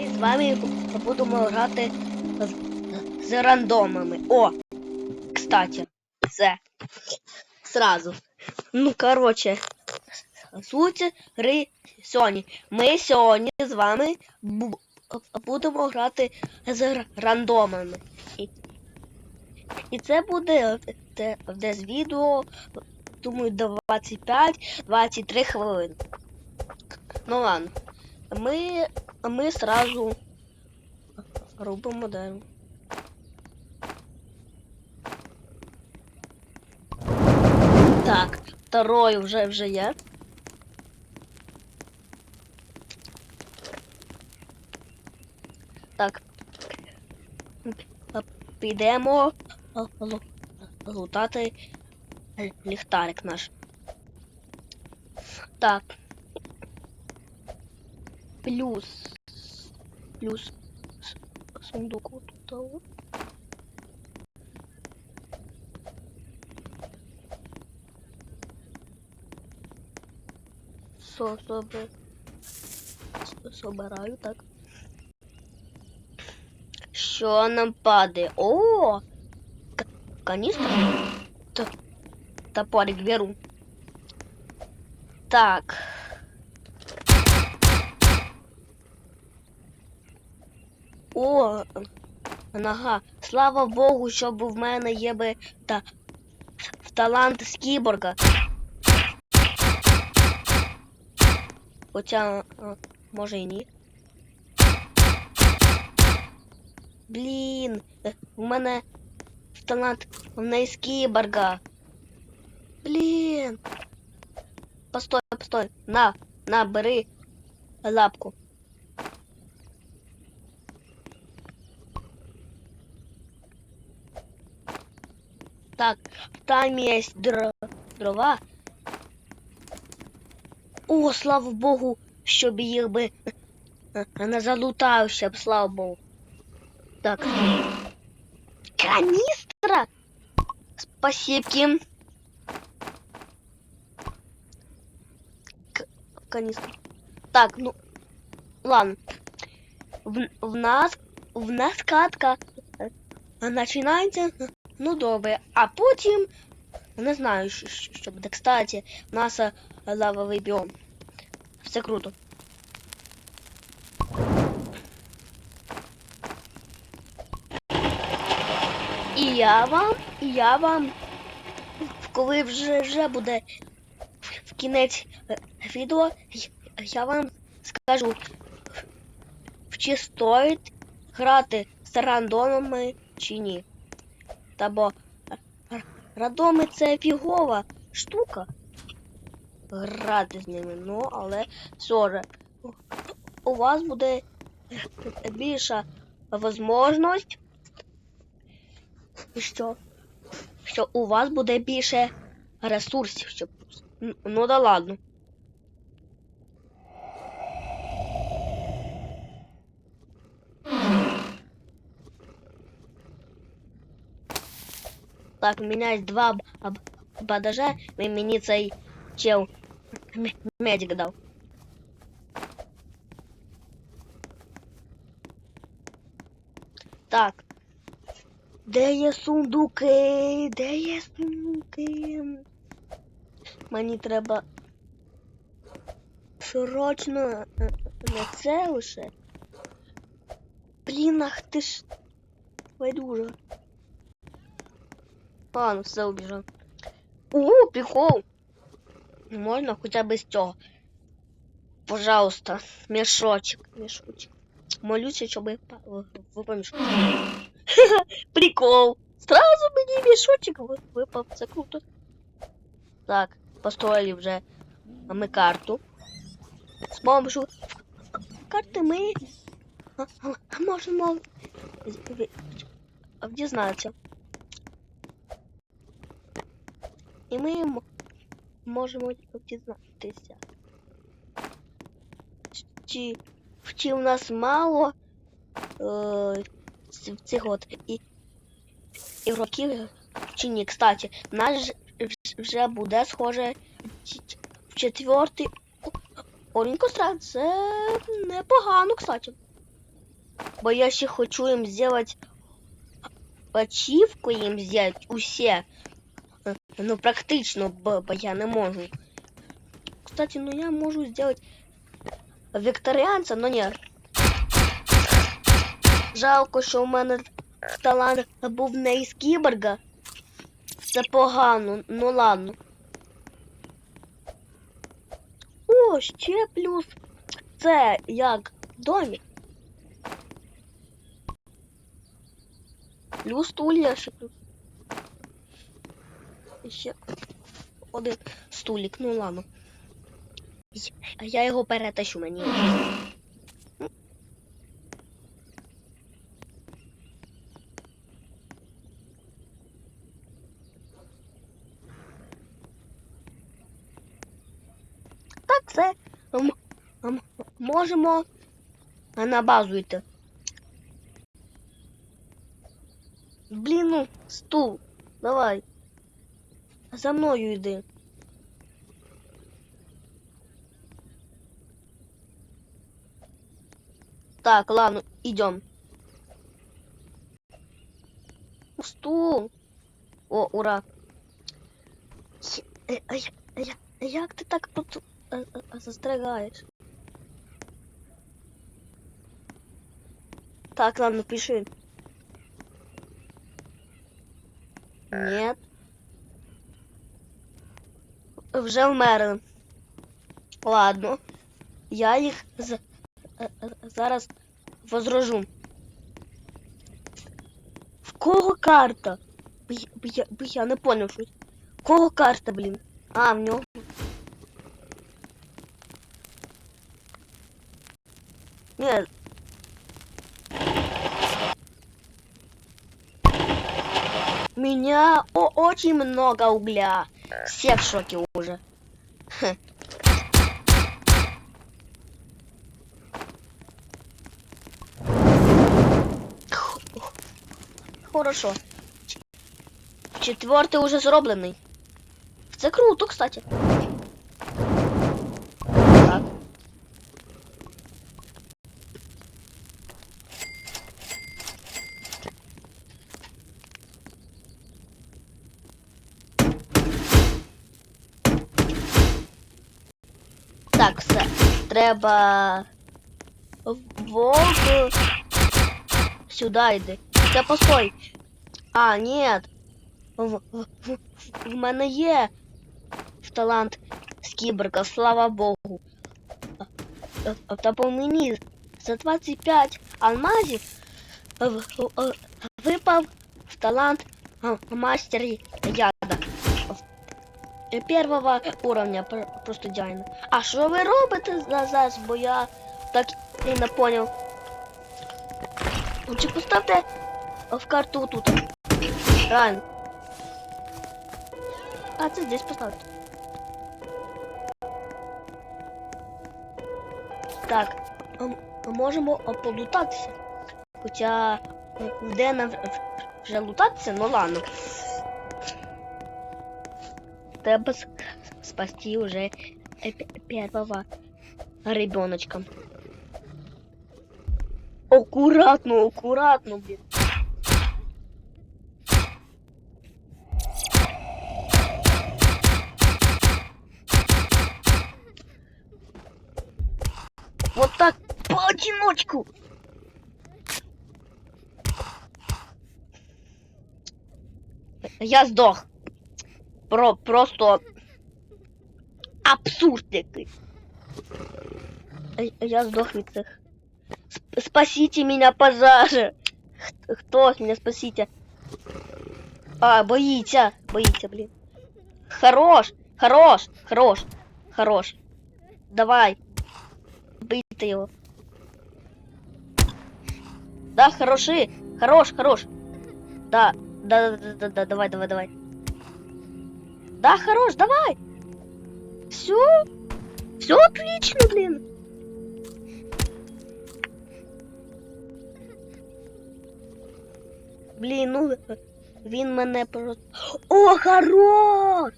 І з вами будемо грати з, з рандомами. О! Кстати, це. Сразу. Ну, короче, суть гри сьогодні. Ми сьогодні з вами будемо грати з рандомами. І, і це буде те- десь відео, думаю, 25-23 хвилини. Ну ладно. Ми, ми сразу робимо модель. Так, второй вже вже є. Так. Підемо лутати ліхтарик наш. Так. Плюс. Плюс сундук вот тут. вот. Со, собе, с- собираю, так. Що нам падає? О! К- каністра? Т- Топорик беру. Так. Нога. Слава Богу, щоб в мене є би та талант з кіборга. Хоча, може і ні. Блін, е, у мене талант в неї з кіборга. Блін. Постой, постой. На, на, бери лапку. Так, там є дро... дрова. О, слава Богу, щоб їх би е, не залутався б, слава Богу. Так. Каністра! Спасибо. К- каністра. Так, ну, ладно. В, в нас, в нас катка е, починається Ну добре, а потім не знаю, що, буде. Кстати, у нас е, лавовий біом. Все круто. І я вам, і я вам, коли вже, вже буде в кінець е, відео, я вам скажу, чи стоїть грати з рандомами чи ні. Та бо радоми це фігова штука. Грати з ними, ну, але все у вас буде більша можливість, що, що у вас буде більше ресурсів, щоб. Ну да ладно. Так, у меня есть два б- б- бандажа, і мені цей чел м- медик дав. Так. Де є сундуки? Де є сундуки? Мені треба срочно е, не це лише. Блін, ах ти ж байдуже. Ладно, все убежал. О, прикол. Можно хотя бы с цього. Пожалуйста, мешочек, мешочек. Молюся, щоб ви випав Прикол. Сразу мені мішочок ви- випав. Це круто. Так, построили вже ми карту. З помощью карти ми а, а- а можемо з- ви- дізнатися. І ми можемо дізнатися. Чи, чи у нас мало е, цих от і, ігроків чи ні. Кстати, наш ж- вже буде схоже в четвертий. Уровень це непогано, кстати. Бо я ще хочу їм зробити ачівку їм зробити усе. Ну, практично, бо, бо я не можу. Кстати, ну я можу зробити вікторіанця, но ні. Жалко, що у мене талант був не із кіборга. Це погано, ну ладно. О, ще плюс. Це як домик. Плюс стулья ще плюс. Ще один стулік, ну ладно. А я його перетащу мені. Так, все. Можемо на базу йти. Блін, ну, стул, давай. За мною йди. Так, ладно, идем. Стул. О, ура. А, а, а як ти так тут застрягаєш? Так, ладно, пиши. Нет. Вже вмерли. Ладно. Я їх з... е, е, зараз возрожу. В кого карта? Б я- б я, не понял щось. В кого карта, блін? А, в нього. Ні. Меня о очень много угля. Все в шоке уже. Хорошо. Четвертый уже зроблений. Це круто, кстати. Так. Так, все. Треба. Вовк. Сюди йди. Та постой. А, нет. В, в, в, в мене є талант з слава Богу. Та по мені за 25 алмазів випав в талант мастер яда. Е, Первого уровня просто дяйно. А що ви робите зараз? Бо я так і не поняв. Чи поставте в карту тут. Реально. А, це здесь поставте. Так, м- можемо полутатися. Е, де нам вже лутатися, ну ладно. Треба спасти уже первого ребеночка. Аккуратно, аккуратно, блин. Вот так поодиночку. Я сдох Про просто абсурд який. А- Я здох від цих. Сп- Спасите меня, пожалуйста. Х- Хто меня спасите? А, боїться, боїться, блін. Хорош, хорош, хорош, хорош. Давай. Бийте його. Да, хороши, хорош, хорош. Да, да, да, да, да, да, давай, давай, давай. Да, хорош, давай. Все, все отлично, блин. Блін, ну він мене просто. О, хорош!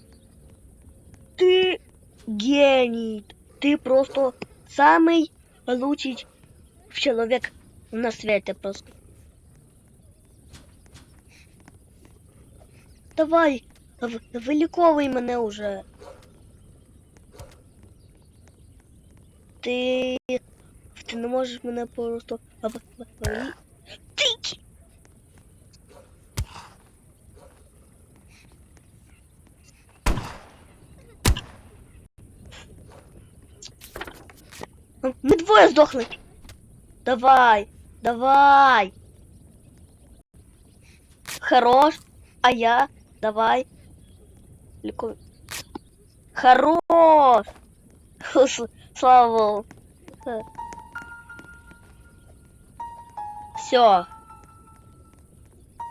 Ти геній! Ты просто самый лучший человек на свете просто. Давай, в- виліковуй мене уже. Ти. Ти не можеш мене просто. Ти! Ми двоє здохли. Давай, давай. Хорош. А я? Давай. далеко. Хорош! Слава Богу. Э. Все.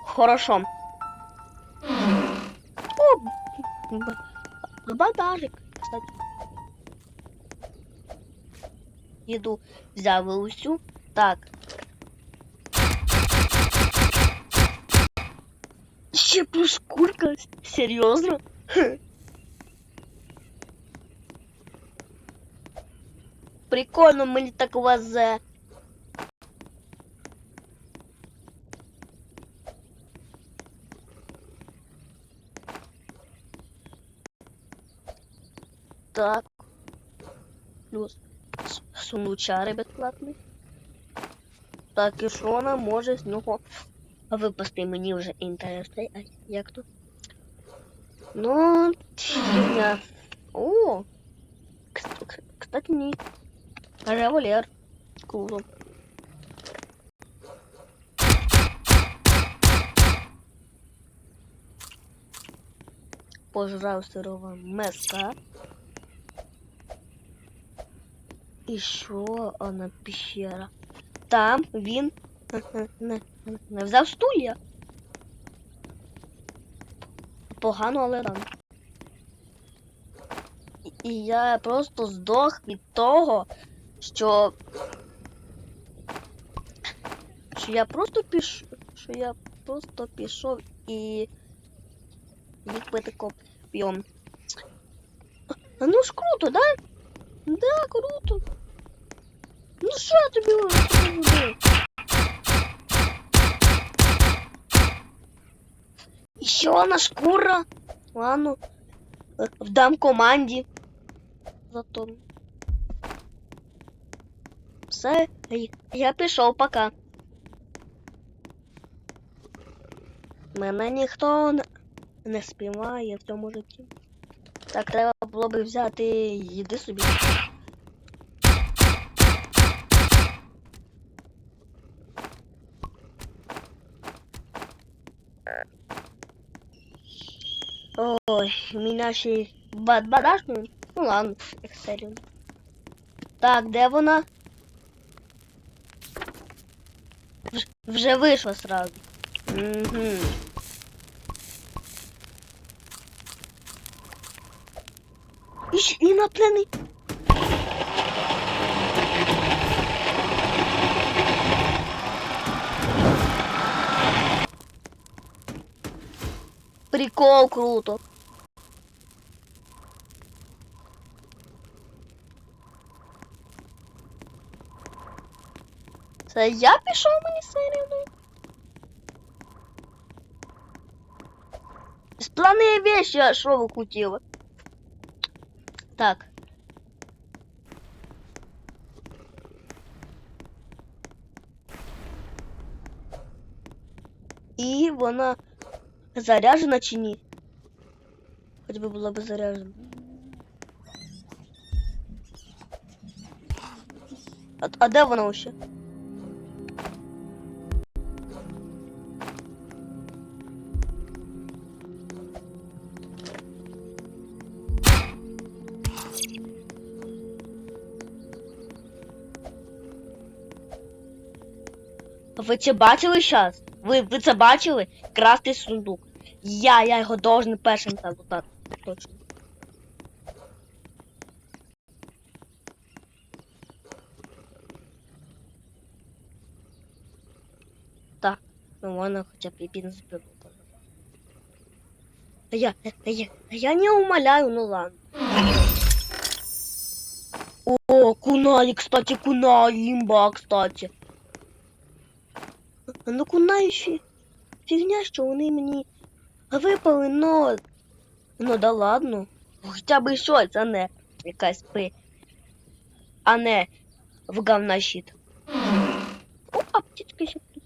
Хорошо. О, бадарик, кстати. Еду взял усю. Так. Еще плюс? Серьезно? Прикольно, мені так везе. Так. Плюс сунучари безплатний. Так, і що нам може з нього випасти? Мені вже інтересно. А як тут? Ну, фігня. О! кс- Кстати, ні. Револьвер. Круто. Пожрав сирого меска. І що вона пещера? Там не, не взяв стулья. Погано, але рано. І- я просто здох від того, що. Що я просто пішов. Що я просто пішов і. Міг пити коп'єм. Ну ж круто, да? Да, круто. Ну що я тобі говорю? Ще одна шкура. Ладно. Вдам команді. Зато. Все, я- пішов, пока. Мене ніхто не, не спіймає в цьому житті. Так, треба було би взяти їди собі. Ой, меня ще бад бадашну. Ну ладно, екстеріум. Так, де вона? Вж- Вже вийшла сразу. Угу. І ще інопланетний. Прикол круто. Це я пішов мені серію. Сплани вещи, а що ви хотіли? Так. І вона заряджена чи ні? Хоч би була б заряджена. А, а де вона ще? Ви це бачили зараз? Ви, ви це бачили? Красний сундук. Я, я його должен першим залутати. Точно. Так, ну можна хоча б і бензопилу. А я, а я, а я не умоляю, ну ладно. О, кунаї, кстати, кунаї, імба, кстати. Ну, кунаї ще фігня, що вони мені випали, но... Ну да ладно. Хоча б щось, а не якась пи. А не в говна щит. О, аптечка ще тут.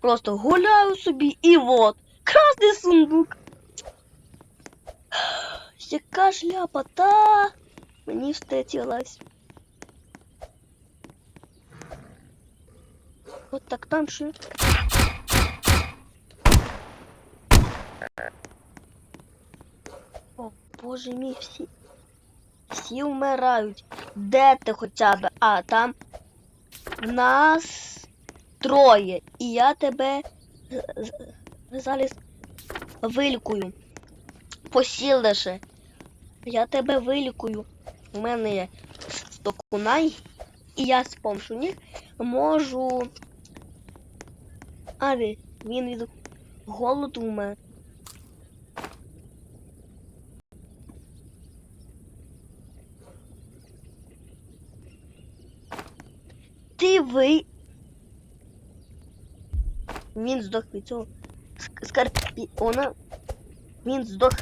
Просто гуляю собі і вот. Красний сундук. Яка шляпа та мені встретилась. От так там ще. О, боже мій, всі. Всі вмирають. Де ти хоча б? А, там нас троє. І я тебе з- з- зараз вилікую. Посілеше. Я тебе вилікую. У мене є 100 кунай, і я з них можу. А він від голоду мене. Ти ви. Він здох від цього ск- скорпіона. Він здох.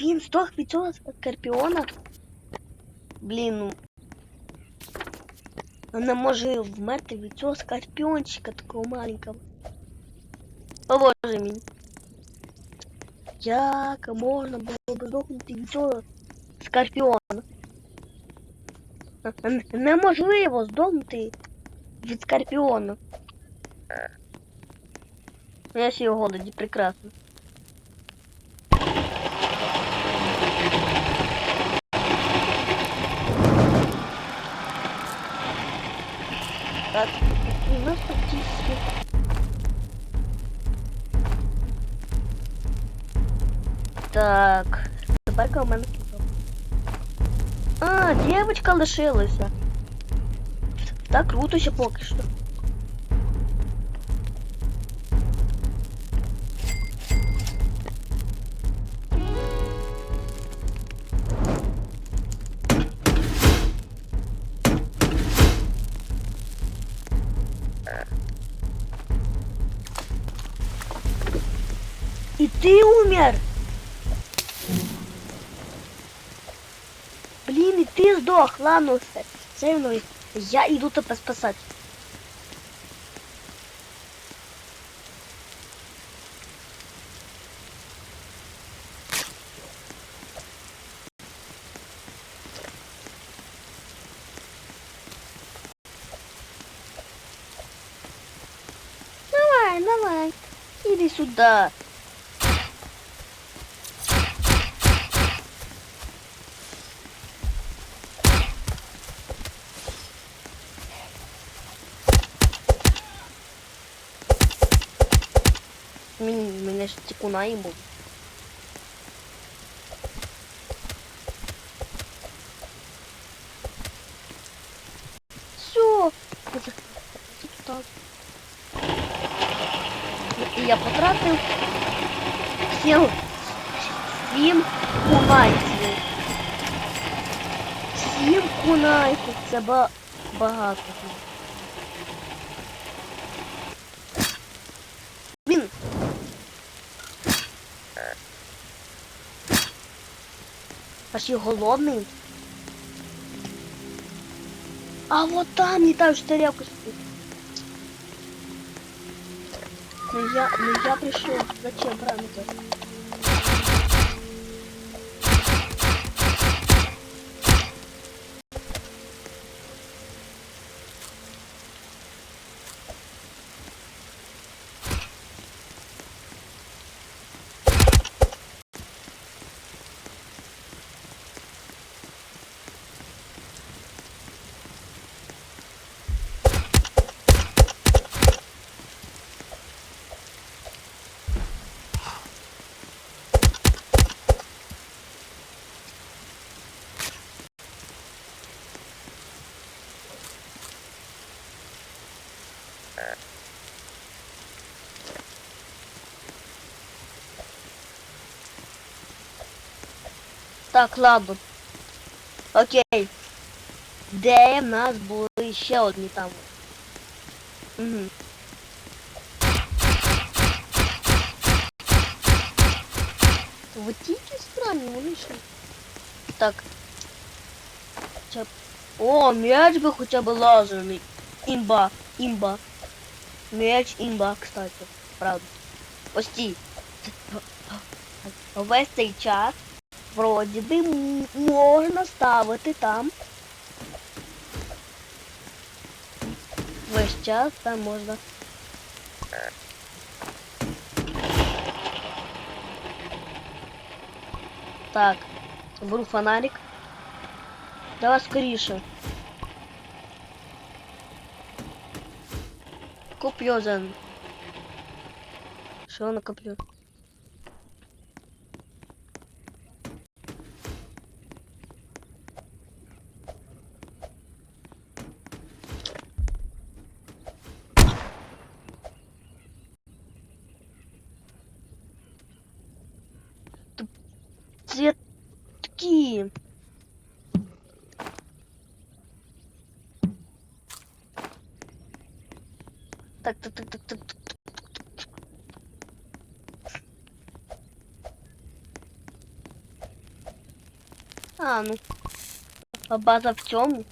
Він здох від цього скорпіона. Блін, ну. Вона може вмерти від цього скорпіончика такого маленького. О боже мій. Як можна було б здохнути від цього скорпіона? Н- Неможливо здохнути від скорпіона. Я ще й у голоді, прекрасно. Так, у нас Так, Собака у мене кізок. А, дівчинка лишилася. Так круто ще поки що. охланувся сильно. Я йду тебе спасати. Давай, давай, иди сюда. Мені, мене ж тікуна і був. Все. Так. Я потратив сім, сім кунайців. Сім кунайців. Це ба багато. Аж і голодний. А вот там ж тарелка стоит. Ну я, ну я пришел. Зачем рано Так, ладно. Окей. Де в нас були ще одні там? Угу. Вот тільки странні вийшли. Так. Хоча б... О, м'яч би хоча б лазерний. Імба, імба. М'яч імба, кстати. Правда. Постій. Весь цей час вроді би можна ставити там. Весь час там можна. Так, беру фонарик. Давай скоріше. Куплю зен. Що накоплю? Цветки. Так, так, так, так, так, так. А, ну. А база в цьому?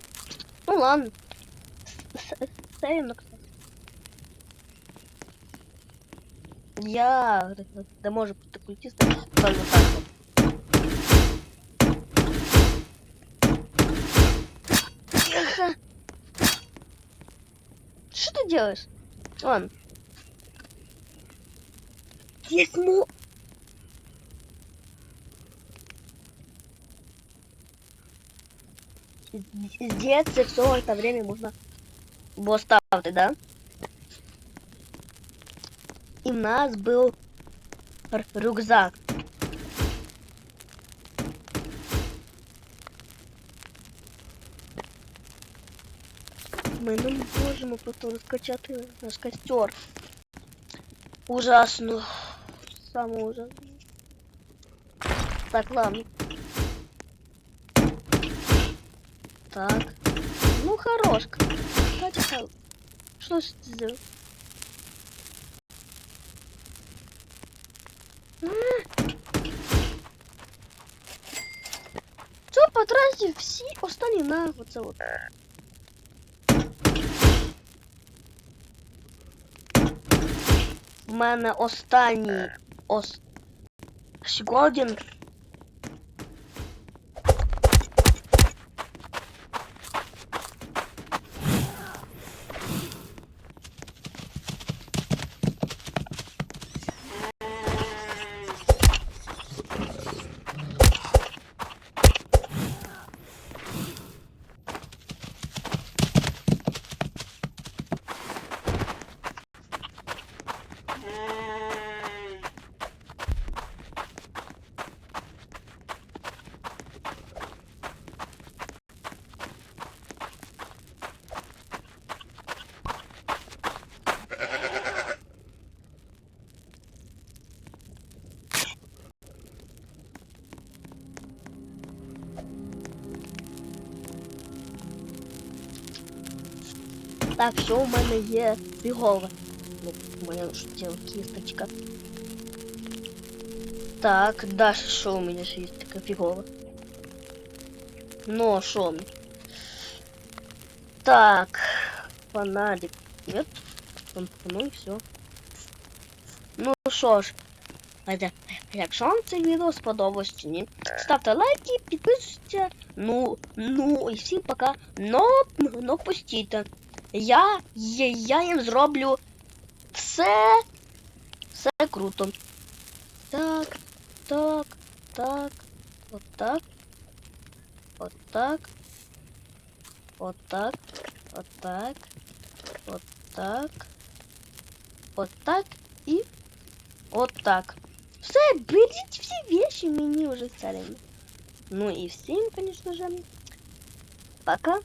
Ну ладно. С- с- Сейвно, кстати. Я... Да може бути культист. Ладно, так. Делаешь? делаешь? Здесь Дерьмо. Здесь все это время можно босс да? И у нас был рюкзак. Ми не можемо просто розкачати наш костер. Ужасно. Саме ужасно. Так, ладно. Так. Ну, хорош. Кстати, что ж ты сделал? Що потратив всі останні на оце от. Мене останній ос... Сьогодні Так, що у мене є фігове. Ну, у мене ж тіло кісточка. Так, далі що у мене ще є таке фігове? Ну, а що? Так, фонарик. Нет? Ну і все. Ну що ж, Знаєте, якщо вам це відео сподобалось чи ні, ставте лайки, підписуйтесь. Ну, ну і всім пока. Но, но постійте. Я, я, я їм зроблю все, все круто. Так, так, так, от так, от так, от так, от так, от так, от так і от так. Все, беріть всі вещи, мені вже царем. Ну і всім, конечно же, пока.